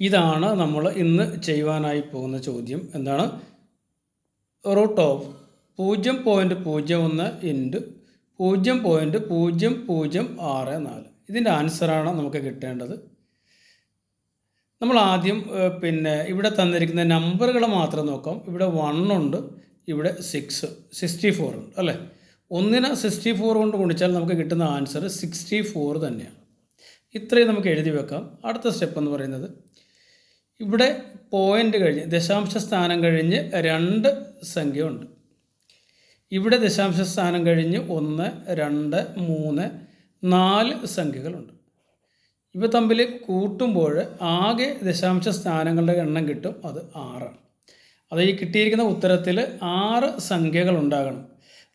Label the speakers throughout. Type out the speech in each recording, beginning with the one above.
Speaker 1: ഇതാണ് നമ്മൾ ഇന്ന് ചെയ്യുവാനായി പോകുന്ന ചോദ്യം. എന്താണ്? റൂട്ട് ഓഫ് പൂജ്യം പോയിന്റ് പൂജ്യം ഒന്ന് ഇന്റു പൂജ്യം പോയിന്റ് പൂജ്യം പൂജ്യം ആറ് നാല്. ഇതിന്റെ ആൻസറാണ് നമുക്ക് കിട്ടേണ്ടത്. നമ്മൾ ആദ്യം പിന്നെ ഇവിടെ തന്നിരിക്കുന്ന നമ്പറുകൾ മാത്രം നോക്കാം. ഇവിടെ വൺ ഉണ്ട് ഇവിടെ സിക്സ് സിക്സ്റ്റി ഫോർ ഉണ്ട് അല്ലേ? ഒന്നിന് സിക്സ്റ്റി ഫോർ കൊണ്ട് ഗുണിച്ചാൽ നമുക്ക് കിട്ടുന്ന ആൻസർ സിക്സ്റ്റി ഫോർ തന്നെയാണ്. ഇത്രയും നമുക്ക് എഴുതി വെക്കാം. അടുത്ത സ്റ്റെപ്പ് എന്ന് പറയുന്നത് ഇവിടെ പോയിന്റ് കഴിഞ്ഞ് ദശാംശ സ്ഥാനം കഴിഞ്ഞ് രണ്ട് സംഖ്യ ഉണ്ട് ഇവിടെ ദശാംശ സ്ഥാനം കഴിഞ്ഞ് ഒന്ന് രണ്ട് മൂന്ന് നാല് സംഖ്യകളുണ്ട്. ഇവ തമ്മിൽ കൂട്ടുമ്പോൾ ആകെ ദശാംശ സ്ഥാനങ്ങളുടെ എണ്ണം കിട്ടും അത് ആറാണ്. അത് ഈ കിട്ടിയിരിക്കുന്ന ഉത്തരത്തിൽ ആറ് സംഖ്യകൾ ഉണ്ടാകണം.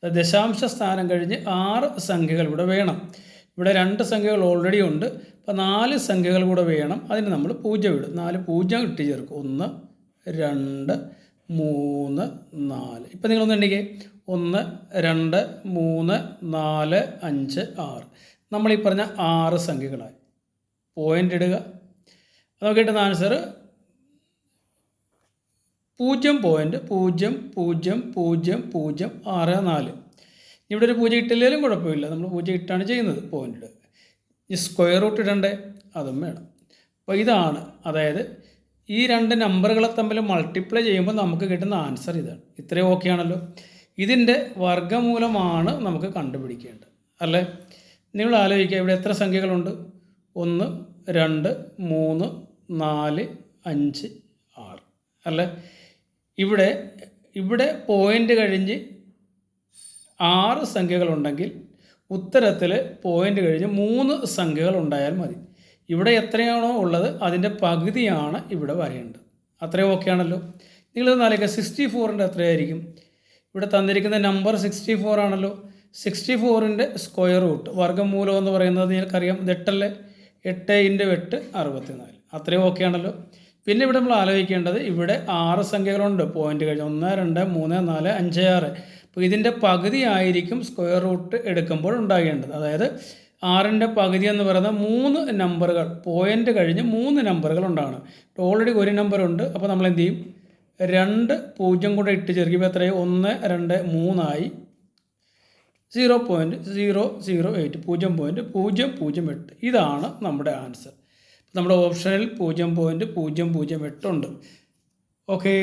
Speaker 1: ദശാംശ സ്ഥാനം കഴിഞ്ഞ് ആറ് സംഖ്യകൾ ഇവിടെ വേണം. ഇവിടെ രണ്ട് സംഖ്യകൾ ഓൾറെഡി ഉണ്ട്. അപ്പോൾ നാല് സംഖ്യകൾ കൂടെ വേണം. അതിന് നമ്മൾ പൂജ്യം ഇടും. നാല് പൂജ്യം ഇട്ട് ചേർക്കും ഒന്ന് രണ്ട് മൂന്ന് നാല്. ഇപ്പം നിങ്ങളൊന്ന് എണ്ണിക്കേ. ഒന്ന് രണ്ട് മൂന്ന് നാല് അഞ്ച് ആറ്. നമ്മൾ ഈ പറഞ്ഞ ആറ് സംഖ്യകളായി. പോയിന്റ് ഇടുക. നമുക്ക് കിട്ടുന്ന ആൻസർ പൂജ്യം പോയിന്റ് പൂജ്യം പൂജ്യം പൂജ്യം പൂജ്യം ആറ് നാല്. ഇവിടെ ഒരു പൂജ ഇട്ടില്ലെങ്കിലും കുഴപ്പമില്ല. നമ്മൾ പൂജ ഇട്ടാണ് ചെയ്യുന്നത്. പോയിന്റ് ഈ സ്ക്വയർ റൂട്ട് ഇടണ്ടേ? അതും വേണം. അപ്പോൾ ഇതാണ്. അതായത് ഈ രണ്ട് നമ്പറുകളെ തമ്മിൽ മൾട്ടിപ്ലൈ ചെയ്യുമ്പോൾ നമുക്ക് കിട്ടുന്ന ആൻസർ ഇതാണ്. ഇത്രയും ഓക്കെ ആണല്ലോ. ഇതിന്റെ വർഗമൂലമാണ് നമുക്ക് കണ്ടുപിടിക്കേണ്ടത്. അല്ലേ? നിങ്ങൾ ആലോചിക്കുക. ഇവിടെ എത്ര സംഖ്യകളുണ്ട്? ഒന്ന് രണ്ട് മൂന്ന് നാല് അഞ്ച് ആറ്. അല്ലേ? ഇവിടെ ഇവിടെ പോയിന്റ് കഴിഞ്ഞ് ആറ് സംഖ്യകളുണ്ടെങ്കിൽ ഉത്തരത്തിൽ പോയിന്റ് കഴിഞ്ഞ് മൂന്ന് സംഖ്യകൾ ഉണ്ടായാൽ മതി. ഇവിടെ എത്രയാണോ ഉള്ളത് അതിന്റെ പകുതിയാണ് ഇവിടെ വരേണ്ടത്. അത്രയും ഓക്കെ ആണല്ലോ. നിങ്ങൾ നാലേക്ക് സിക്സ്റ്റി ഫോറിന്റെ എത്രയായിരിക്കും ഇവിടെ തന്നിരിക്കുന്ന നമ്പർ സിക്സ്റ്റി ഫോർ ആണല്ലോ. സിക്സ്റ്റി ഫോറിന്റെ സ്ക്വയർ റൂട്ട് വർഗമൂലം എന്ന് പറയുന്നത് നിങ്ങൾക്കറിയാം. ഇത് എട്ടല്ലേ? എട്ട് ഇന്റു എട്ട് അറുപത്തിനാല്. അത്രയും ഓക്കെ ആണല്ലോ. പിന്നെ ഇവിടെ നമ്മൾ ആലോചിക്കേണ്ടത് ഇവിടെ ആറ് സംഖ്യകളുണ്ട്. പോയിന്റ് കഴിഞ്ഞ് ഒന്ന് രണ്ട് മൂന്ന് നാല് അഞ്ച് ആറ്. അപ്പോൾ ഇതിന്റെ പകുതി ആയിരിക്കും സ്ക്വയർ റൂട്ട് എടുക്കുമ്പോൾ ഉണ്ടാകേണ്ടത്. അതായത് ആറിന്റെ പകുതി എന്ന് പറയുന്നത് മൂന്ന് നമ്പറുകൾ പോയിന്റ് കഴിഞ്ഞ് മൂന്ന് നമ്പറുകൾ ഉണ്ടാകണം. ഓൾറെഡി ഒരു നമ്പറുണ്ട് അപ്പോൾ നമ്മൾ എന്ത് ചെയ്യും? രണ്ട് പൂജ്യം കൂടെ ഇട്ട് ചേർക്കുമ്പോൾ എത്രയായി? ഒന്ന് രണ്ട് മൂന്നായി. Zero point zero zero eight പൂജ്യം പോയിന്റ് പൂജ്യം പൂജ്യം എട്ട്. ഇതാണ് നമ്മുടെ ആൻസർ നമ്മുടെ ഓപ്ഷനിൽ പൂജ്യം പോയിന്റ് പൂജ്യം പൂജ്യം എട്ടുണ്ട് ഓക്കേ